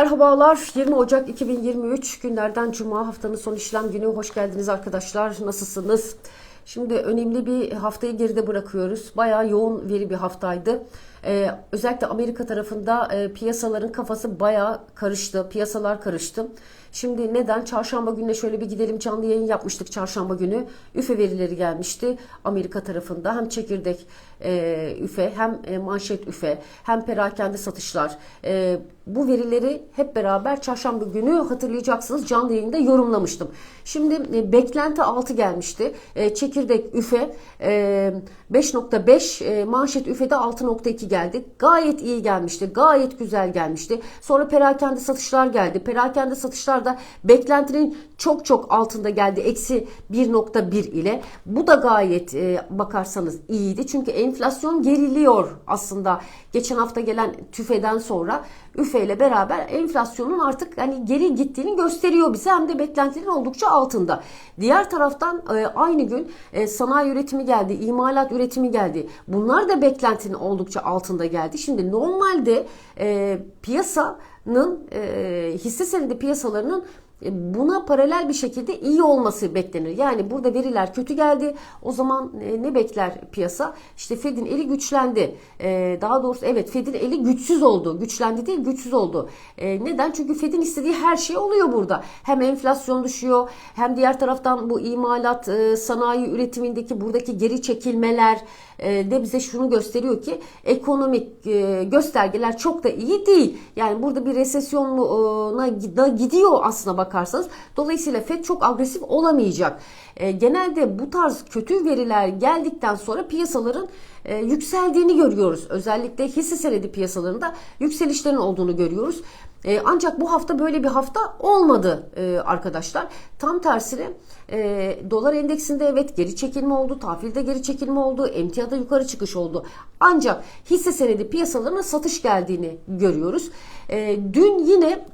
merhabalar. 20 Ocak 2023 günlerden Cuma haftanın son işlem günü. Hoş geldiniz arkadaşlar. Nasılsınız? Şimdi önemli bir haftayı geride bırakıyoruz. Bayağı yoğun veri bir haftaydı. Ee, özellikle Amerika tarafında e, piyasaların kafası bayağı karıştı. Piyasalar karıştı. Şimdi neden? Çarşamba gününe şöyle bir gidelim canlı yayın yapmıştık çarşamba günü. Üfe verileri gelmişti Amerika tarafında. Hem çekirdek e, üfe hem e, manşet üfe hem perakende satışlar. E, bu verileri hep beraber çarşamba günü hatırlayacaksınız canlı yayında yorumlamıştım. Şimdi e, beklenti 6 gelmişti. E, çekirdek üfe e, 5.5 e, manşet üfede 6.2 geldi. Gayet iyi gelmişti. Gayet güzel gelmişti. Sonra perakende satışlar geldi. Perakende satışlar da beklentinin çok çok altında geldi. Eksi 1.1 ile. Bu da gayet e, bakarsanız iyiydi. Çünkü enflasyon geriliyor aslında. Geçen hafta gelen tüfeden sonra üfe ile beraber enflasyonun artık hani geri gittiğini gösteriyor bize. Hem de beklentilerin oldukça altında. Diğer taraftan e, aynı gün e, sanayi üretimi geldi. imalat üretimi geldi. Bunlar da beklentinin oldukça altında geldi. Şimdi normalde e, piyasanın e, hisse senedi piyasalarının buna paralel bir şekilde iyi olması beklenir. Yani burada veriler kötü geldi. O zaman e, ne bekler piyasa? İşte Fed'in eli güçlendi. E, daha doğrusu evet Fed'in eli güçsüz oldu. Güçlendi değil güçsüz oldu. Neden? Çünkü Fed'in istediği her şey oluyor burada. Hem enflasyon düşüyor hem diğer taraftan bu imalat sanayi üretimindeki buradaki geri çekilmeler de bize şunu gösteriyor ki ekonomik göstergeler çok da iyi değil. Yani burada bir resesyona gidiyor aslında bak bakarsanız. Dolayısıyla FED çok agresif olamayacak. E, genelde bu tarz kötü veriler geldikten sonra piyasaların e, yükseldiğini görüyoruz. Özellikle hisse senedi piyasalarında yükselişlerin olduğunu görüyoruz. E, ancak bu hafta böyle bir hafta olmadı e, arkadaşlar. Tam tersine e, dolar endeksinde evet geri çekilme oldu, tahvilde geri çekilme oldu, emtiada yukarı çıkış oldu. Ancak hisse senedi piyasalarına satış geldiğini görüyoruz. E, dün yine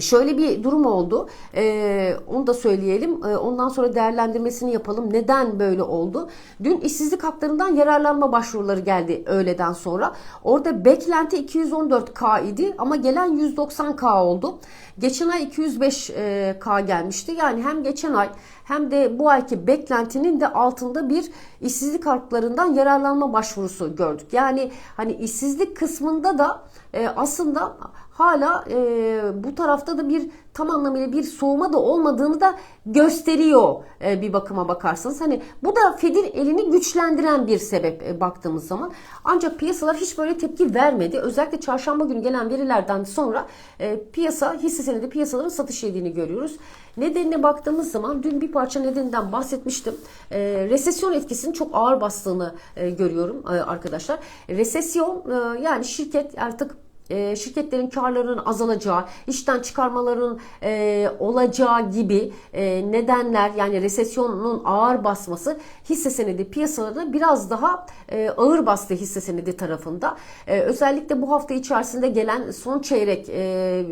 Şöyle bir durum oldu. Ee, onu da söyleyelim. Ee, ondan sonra değerlendirmesini yapalım. Neden böyle oldu? Dün işsizlik haklarından yararlanma başvuruları geldi öğleden sonra. Orada beklenti 214K idi ama gelen 190K oldu. Geçen ay 205K gelmişti. Yani hem geçen ay hem de bu ayki beklentinin de altında bir işsizlik haklarından yararlanma başvurusu gördük. Yani hani işsizlik kısmında da e, aslında hala e, bu tarafta da bir tam anlamıyla bir soğuma da olmadığını da gösteriyor e, bir bakıma bakarsanız. Hani bu da Fed'in elini güçlendiren bir sebep e, baktığımız zaman. Ancak piyasalar hiç böyle tepki vermedi. Özellikle çarşamba günü gelen verilerden sonra e, piyasa hisse senedi piyasaların satış yediğini görüyoruz. Nedenine baktığımız zaman dün bir parça nedeninden bahsetmiştim. E, resesyon etkisinin çok ağır bastığını e, görüyorum e, arkadaşlar. Resesyon e, yani şirket artık e, şirketlerin karlarının azalacağı, işten çıkarmaların e, olacağı gibi e, nedenler yani resesyonun ağır basması hisse senedi piyasalarına biraz daha e, ağır bastı hisse senedi tarafında. E, özellikle bu hafta içerisinde gelen son çeyrek e,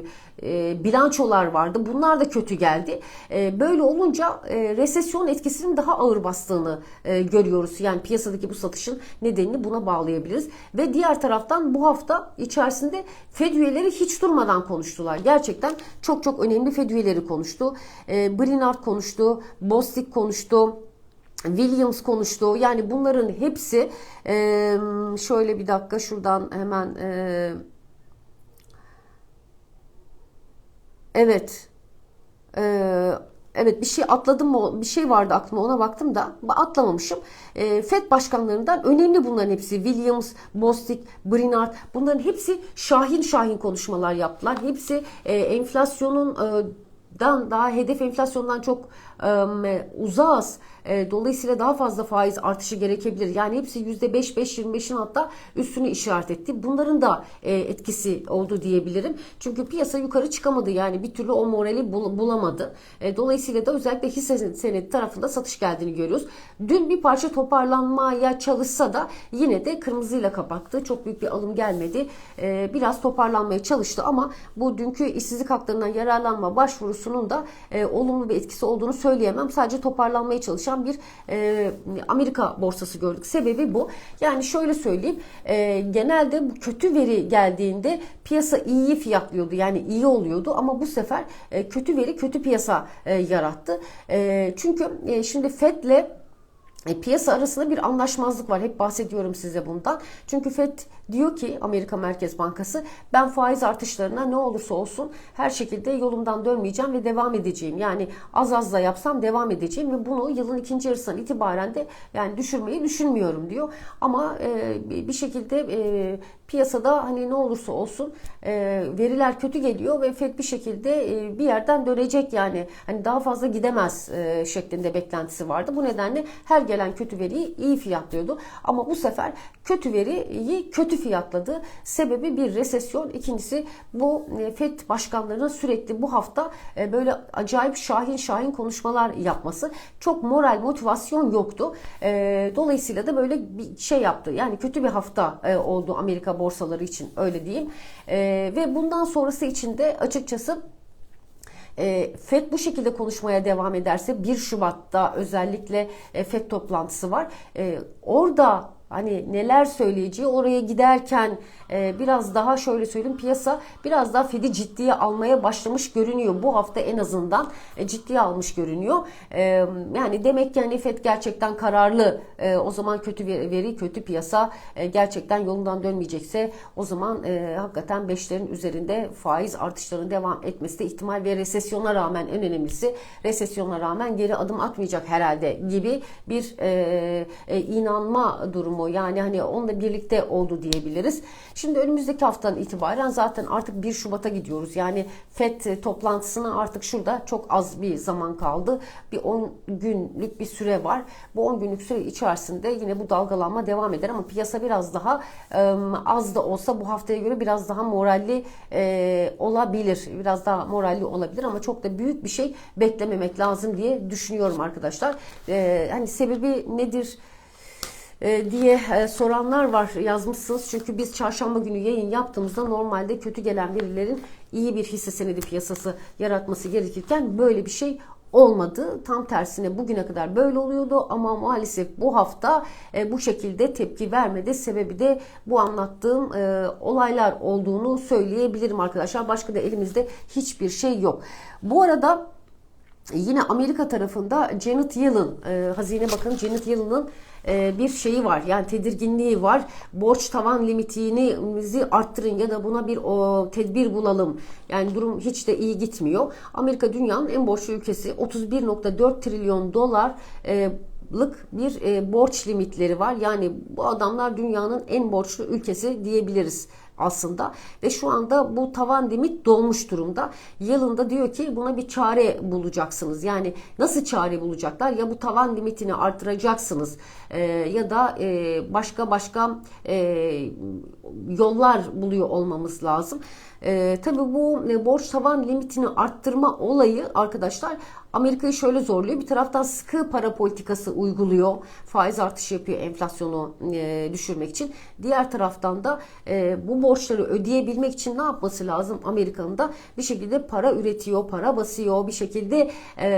e, bilançolar vardı. Bunlar da kötü geldi. E, böyle olunca e, resesyon etkisinin daha ağır bastığını e, görüyoruz. Yani piyasadaki bu satışın nedenini buna bağlayabiliriz. Ve diğer taraftan bu hafta içerisinde Fed üyeleri hiç durmadan konuştular. Gerçekten çok çok önemli Fed üyeleri konuştu. E, Brinard konuştu, Bostic konuştu. Williams konuştu. Yani bunların hepsi e, şöyle bir dakika şuradan hemen e, Evet. Ee, evet bir şey atladım mı? Bir şey vardı aklıma ona baktım da atlamamışım. Ee, FED başkanlarından önemli bunların hepsi. Williams, Bostic, Brinard bunların hepsi şahin şahin konuşmalar yaptılar. Hepsi e, enflasyonun e, dan daha hedef enflasyondan çok e, uzağız. E, dolayısıyla daha fazla faiz artışı gerekebilir. Yani hepsi %5, 5, 25'in hatta üstünü işaret etti. Bunların da e, etkisi oldu diyebilirim. Çünkü piyasa yukarı çıkamadı. Yani bir türlü o morali bul, bulamadı. E, dolayısıyla da özellikle hisse senedi tarafında satış geldiğini görüyoruz. Dün bir parça toparlanmaya çalışsa da yine de kırmızıyla kapattı. Çok büyük bir alım gelmedi. E, biraz toparlanmaya çalıştı ama bu dünkü işsizlik haklarından yararlanma başvurusunun da e, olumlu bir etkisi olduğunu söyleyeyim söyleyemem. Sadece toparlanmaya çalışan bir e, Amerika borsası gördük. Sebebi bu. Yani şöyle söyleyeyim. E, genelde bu kötü veri geldiğinde piyasa iyiyi fiyatlıyordu. Yani iyi oluyordu ama bu sefer e, kötü veri kötü piyasa e, yarattı. E, çünkü e, şimdi Fed'le e, piyasa arasında bir anlaşmazlık var. Hep bahsediyorum size bundan. Çünkü FED diyor ki Amerika Merkez Bankası ben faiz artışlarına ne olursa olsun her şekilde yolumdan dönmeyeceğim ve devam edeceğim. Yani az az da yapsam devam edeceğim ve bunu yılın ikinci yarısından itibaren de yani düşürmeyi düşünmüyorum diyor. Ama e, bir şekilde e, piyasada hani ne olursa olsun e, veriler kötü geliyor ve FED bir şekilde e, bir yerden dönecek yani hani daha fazla gidemez e, şeklinde beklentisi vardı. Bu nedenle her gelen kötü veriyi iyi fiyatlıyordu. Ama bu sefer kötü veriyi kötü fiyatladı. Sebebi bir resesyon. İkincisi bu e, FED başkanlarının sürekli bu hafta e, böyle acayip şahin şahin konuşmalar yapması. Çok moral motivasyon yoktu. E, dolayısıyla da böyle bir şey yaptı. Yani kötü bir hafta oldu Amerika borsaları için öyle diyeyim. Ve bundan sonrası için de açıkçası FED bu şekilde konuşmaya devam ederse 1 Şubat'ta özellikle FED toplantısı var. Orada hani neler söyleyeceği oraya giderken e, biraz daha şöyle söyleyeyim piyasa biraz daha Fed'i ciddiye almaya başlamış görünüyor. Bu hafta en azından e, ciddiye almış görünüyor. E, yani demek ki hani Fed gerçekten kararlı. E, o zaman kötü veri, kötü piyasa e, gerçekten yolundan dönmeyecekse o zaman e, hakikaten 5'lerin üzerinde faiz artışlarının devam etmesi de ihtimal ve resesyona rağmen en önemlisi resesyona rağmen geri adım atmayacak herhalde gibi bir e, e, inanma durumu yani hani onunla birlikte oldu diyebiliriz. Şimdi önümüzdeki haftadan itibaren zaten artık 1 Şubat'a gidiyoruz. Yani FED toplantısına artık şurada çok az bir zaman kaldı. Bir 10 günlük bir süre var. Bu 10 günlük süre içerisinde yine bu dalgalanma devam eder ama piyasa biraz daha az da olsa bu haftaya göre biraz daha moralli olabilir. Biraz daha moralli olabilir ama çok da büyük bir şey beklememek lazım diye düşünüyorum arkadaşlar. Hani sebebi nedir? E, diye e, soranlar var yazmışsınız. Çünkü biz çarşamba günü yayın yaptığımızda normalde kötü gelen verilerin iyi bir hisse senedi piyasası yaratması gerekirken böyle bir şey olmadı. Tam tersine bugüne kadar böyle oluyordu ama maalesef bu hafta e, bu şekilde tepki vermedi. Sebebi de bu anlattığım e, olaylar olduğunu söyleyebilirim arkadaşlar. Başka da elimizde hiçbir şey yok. Bu arada yine Amerika tarafında Janet Yellen, e, Hazine Bakanı Janet Yellen'ın bir şeyi var. Yani tedirginliği var. Borç tavan limitini arttırın ya da buna bir o tedbir bulalım. Yani durum hiç de iyi gitmiyor. Amerika dünyanın en borçlu ülkesi. 31.4 trilyon dolar e, lık bir e, borç limitleri var. Yani bu adamlar dünyanın en borçlu ülkesi diyebiliriz aslında ve şu anda bu tavan limit dolmuş durumda. Yılında diyor ki buna bir çare bulacaksınız. Yani nasıl çare bulacaklar? Ya bu tavan limitini artıracaksınız e, ya da e, başka başka e, yollar buluyor olmamız lazım. E, tabii bu e, borç tavan limitini arttırma olayı arkadaşlar Amerika'yı şöyle zorluyor. Bir taraftan sıkı para politikası uyguluyor. Faiz artışı yapıyor enflasyonu e, düşürmek için. Diğer taraftan da e, bu borçları ödeyebilmek için ne yapması lazım? Amerika'nın da bir şekilde para üretiyor, para basıyor. Bir şekilde e,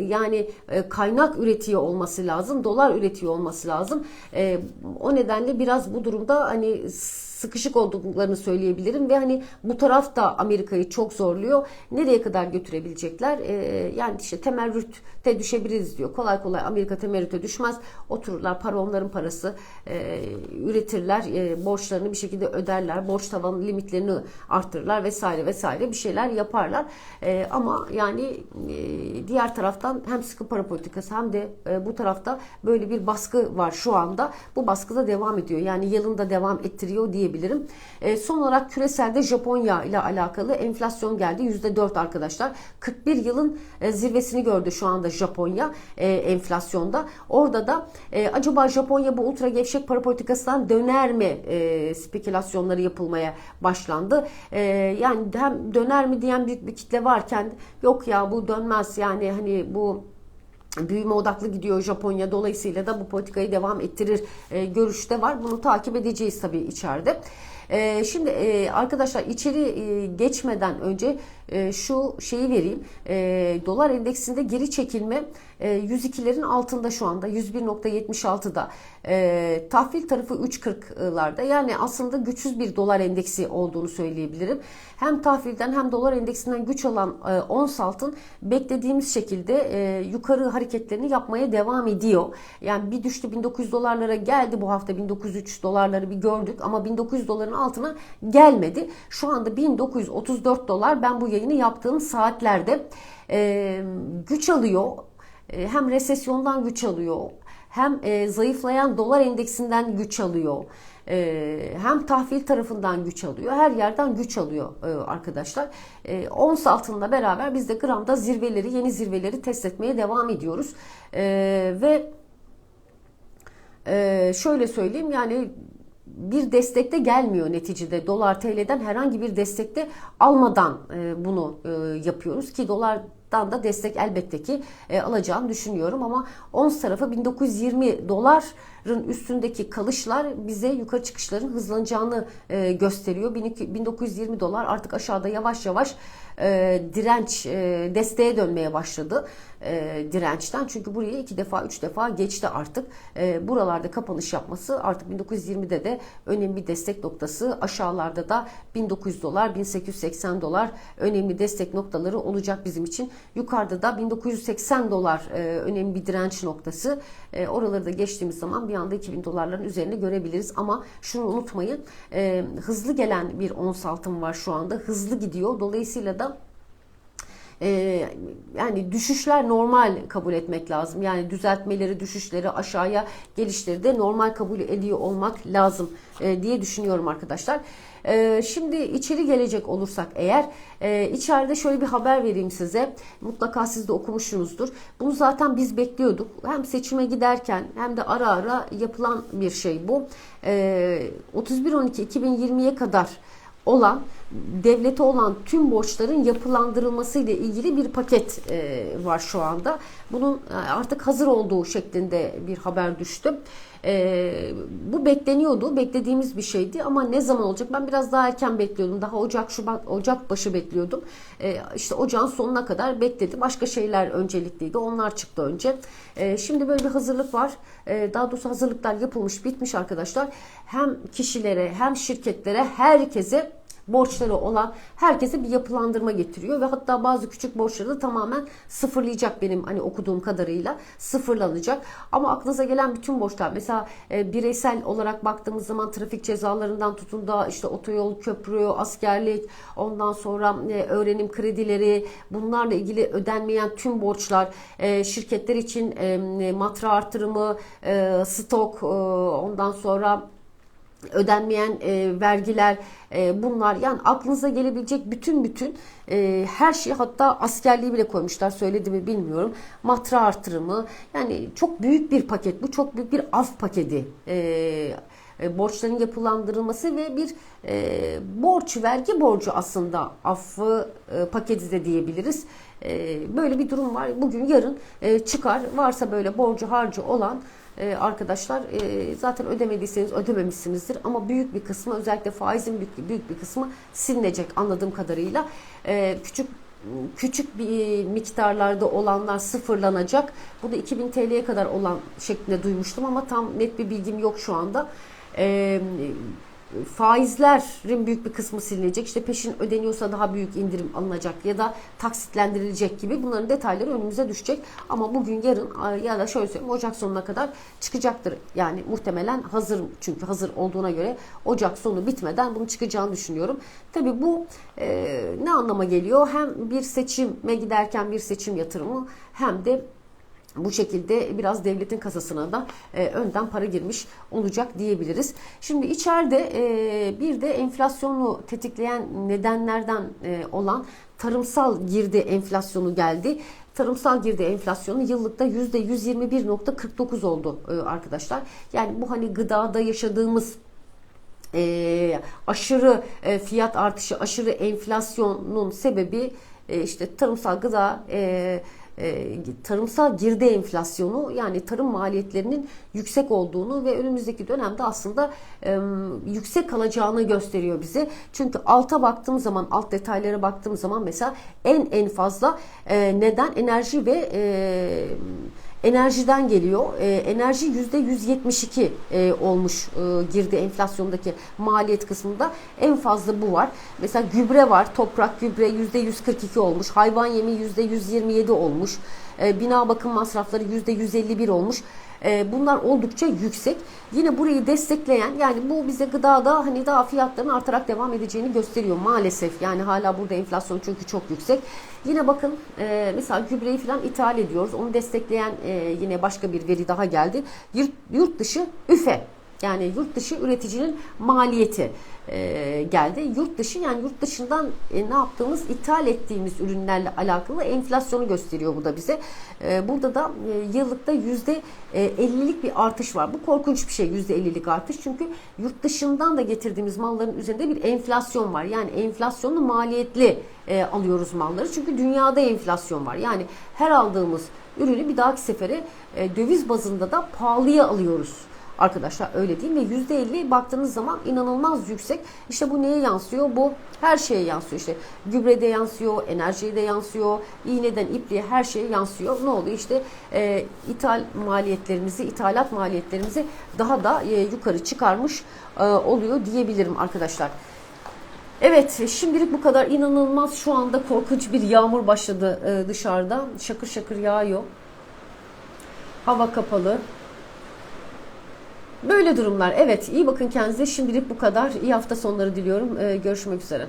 yani e, kaynak üretiyor olması lazım. Dolar üretiyor olması lazım. E, o nedenle biraz bu durumda hani sıkışık olduklarını söyleyebilirim ve hani bu taraf da Amerika'yı çok zorluyor. Nereye kadar götürebilecekler? Ee, yani işte temerrütte düşebiliriz diyor. Kolay kolay Amerika temerrüte düşmez. Otururlar para onların parası. E, üretirler. E, borçlarını bir şekilde öderler. Borç tavanı limitlerini arttırırlar vesaire vesaire bir şeyler yaparlar. E, ama yani e, diğer taraftan hem sıkı para politikası hem de e, bu tarafta böyle bir baskı var şu anda. Bu baskı da devam ediyor. Yani yılında devam ettiriyor diye diyebilirim. E, son olarak küreselde Japonya ile alakalı enflasyon geldi. %4 arkadaşlar. 41 yılın e, zirvesini gördü şu anda Japonya e, enflasyonda. Orada da e, acaba Japonya bu ultra gevşek para politikasından döner mi e, spekülasyonları yapılmaya başlandı. E, yani hem döner mi diyen büyük bir kitle varken yok ya bu dönmez yani hani bu büyüme odaklı gidiyor Japonya. Dolayısıyla da bu politikayı devam ettirir e, görüşte var. Bunu takip edeceğiz tabii içeride. E, şimdi e, arkadaşlar içeri e, geçmeden önce e, şu şeyi vereyim. E, dolar endeksinde geri çekilme 102'lerin altında şu anda 101.76'da. E, tahvil tarafı 3.40'larda. Yani aslında güçsüz bir dolar endeksi olduğunu söyleyebilirim. Hem tahvilden hem dolar endeksinden güç alan e, ons altın beklediğimiz şekilde e, yukarı hareketlerini yapmaya devam ediyor. Yani bir düştü 1900 dolarlara geldi bu hafta 1903 dolarları bir gördük ama 1900 doların altına gelmedi. Şu anda 1934 dolar ben bu yayını yaptığım saatlerde e, güç alıyor. E, hem resesyondan güç alıyor hem e, zayıflayan dolar endeksinden güç alıyor. E, hem tahvil tarafından güç alıyor. Her yerden güç alıyor arkadaşlar. Ons altınla beraber biz de gramda zirveleri, yeni zirveleri test etmeye devam ediyoruz. Ve şöyle söyleyeyim yani bir destekte gelmiyor neticede. Dolar TL'den herhangi bir destekte almadan e, bunu yapıyoruz ki dolardan da destek elbette ki e, alacağını düşünüyorum ama ons tarafı 1920 doların üstündeki kalışlar bize yukarı çıkışların hızlanacağını gösteriyor. 1920 dolar artık aşağıda yavaş yavaş direnç desteğe dönmeye başladı dirençten. Çünkü buraya iki defa üç defa geçti artık. buralarda kapanış yapması artık 1920'de de önemli destek noktası. Aşağılarda da 1900 dolar, 1880 dolar önemli destek noktaları olacak bizim için. Yukarıda da 1980 dolar önemli bir direnç noktası. oraları da geçtiğimiz zaman bir anda 2000 dolarların üzerinde görebiliriz. Ama şunu unutmayın hızlı gelen bir ons altın var şu anda. Hızlı gidiyor. Dolayısıyla da e, yani düşüşler normal kabul etmek lazım. Yani düzeltmeleri, düşüşleri, aşağıya gelişleri de normal kabul ediyor olmak lazım e, diye düşünüyorum arkadaşlar. E, şimdi içeri gelecek olursak eğer e, içeride şöyle bir haber vereyim size. Mutlaka siz de okumuşsunuzdur. Bunu zaten biz bekliyorduk. Hem seçime giderken hem de ara ara yapılan bir şey bu. E, 31-12-2020'ye kadar olan devlete olan tüm borçların yapılandırılması ile ilgili bir paket e, var şu anda. Bunun e, artık hazır olduğu şeklinde bir haber düştü. E, bu bekleniyordu, beklediğimiz bir şeydi ama ne zaman olacak? Ben biraz daha erken bekliyordum. Daha Ocak, Şubat, Ocak başı bekliyordum. E, işte ocağın sonuna kadar bekledim. Başka şeyler öncelikliydi. Onlar çıktı önce. E, şimdi böyle bir hazırlık var. E, daha doğrusu hazırlıklar yapılmış, bitmiş arkadaşlar. Hem kişilere hem şirketlere, herkese borçları olan herkese bir yapılandırma getiriyor ve hatta bazı küçük borçları da tamamen sıfırlayacak benim hani okuduğum kadarıyla sıfırlanacak. Ama aklınıza gelen bütün borçlar mesela e, bireysel olarak baktığımız zaman trafik cezalarından tutun da işte otoyol, köprü, askerlik, ondan sonra e, öğrenim kredileri bunlarla ilgili ödenmeyen tüm borçlar, e, şirketler için e, matra artırımı, e, stok, e, ondan sonra ödenmeyen e, vergiler e, bunlar yani aklınıza gelebilecek bütün bütün e, her şeyi hatta askerliği bile koymuşlar söyledi mi bilmiyorum matra artırımı yani çok büyük bir paket bu çok büyük bir af paketi e, e, borçların yapılandırılması ve bir e, borç vergi borcu aslında affı e, paketi de diyebiliriz. E, böyle bir durum var. Bugün yarın e, çıkar. Varsa böyle borcu harcı olan e, arkadaşlar e, zaten ödemediyseniz ödememişsinizdir ama büyük bir kısmı özellikle faizin büyük, büyük bir kısmı silinecek anladığım kadarıyla. E, küçük küçük bir miktarlarda olanlar sıfırlanacak. Bu da 2000 TL'ye kadar olan şeklinde duymuştum ama tam net bir bilgim yok şu anda. Ee, faizlerin büyük bir kısmı silinecek. İşte peşin ödeniyorsa daha büyük indirim alınacak ya da taksitlendirilecek gibi bunların detayları önümüze düşecek. Ama bugün yarın ya da şöyle söyleyeyim Ocak sonuna kadar çıkacaktır. Yani muhtemelen hazır çünkü hazır olduğuna göre Ocak sonu bitmeden bunu çıkacağını düşünüyorum. Tabi bu e, ne anlama geliyor? Hem bir seçime giderken bir seçim yatırımı hem de bu şekilde biraz devletin kasasına da e, önden para girmiş olacak diyebiliriz. Şimdi içeride e, bir de enflasyonu tetikleyen nedenlerden e, olan tarımsal girdi enflasyonu geldi. Tarımsal girdi enflasyonu yıllıkta %121.49 oldu e, arkadaşlar. Yani bu hani gıdada yaşadığımız e, aşırı e, fiyat artışı, aşırı enflasyonun sebebi e, işte tarımsal gıda e, e, tarımsal girdi enflasyonu yani tarım maliyetlerinin yüksek olduğunu ve önümüzdeki dönemde aslında e, yüksek kalacağını gösteriyor bize. Çünkü alta baktığım zaman alt detaylara baktığım zaman mesela en en fazla e, neden enerji ve e, enerjiden geliyor. E, enerji yüzde 172 e, olmuş e, girdi enflasyondaki maliyet kısmında. En fazla bu var. Mesela gübre var. Toprak gübre yüzde 142 olmuş. Hayvan yemi yüzde 127 olmuş. E, bina bakım masrafları yüzde 151 olmuş. E, bunlar oldukça yüksek. Yine burayı destekleyen yani bu bize gıdada hani daha fiyatların artarak devam edeceğini gösteriyor maalesef. Yani hala burada enflasyon çünkü çok yüksek. Yine bakın e, mesela gübreyi falan ithal ediyoruz. Onu destekleyen yine başka bir veri daha geldi. Yurt dışı üfe yani yurt dışı üreticinin maliyeti e, geldi. Yurt dışı yani yurt dışından e, ne yaptığımız ithal ettiğimiz ürünlerle alakalı enflasyonu gösteriyor bu da bize. E, burada da e, yıllıkta yüzde e, 50'lik bir artış var. Bu korkunç bir şey yüzde 50'lik artış. Çünkü yurt dışından da getirdiğimiz malların üzerinde bir enflasyon var. Yani enflasyonlu maliyetli e, alıyoruz malları. Çünkü dünyada enflasyon var. Yani her aldığımız ürünü bir dahaki sefere e, döviz bazında da pahalıya alıyoruz. Arkadaşlar öyle değil mi? %50 baktığınız zaman inanılmaz yüksek. İşte bu neye yansıyor? Bu her şeye yansıyor. İşte gübrede yansıyor, enerjiye de yansıyor, iğneden ipliğe her şeye yansıyor. Ne oluyor? İşte e, ithal maliyetlerimizi, ithalat maliyetlerimizi daha da e, yukarı çıkarmış e, oluyor diyebilirim arkadaşlar. Evet şimdilik bu kadar inanılmaz şu anda korkunç bir yağmur başladı e, dışarıda. Şakır şakır yağıyor. Hava kapalı. Böyle durumlar. Evet iyi bakın kendinize. Şimdilik bu kadar. İyi hafta sonları diliyorum. Ee, görüşmek üzere.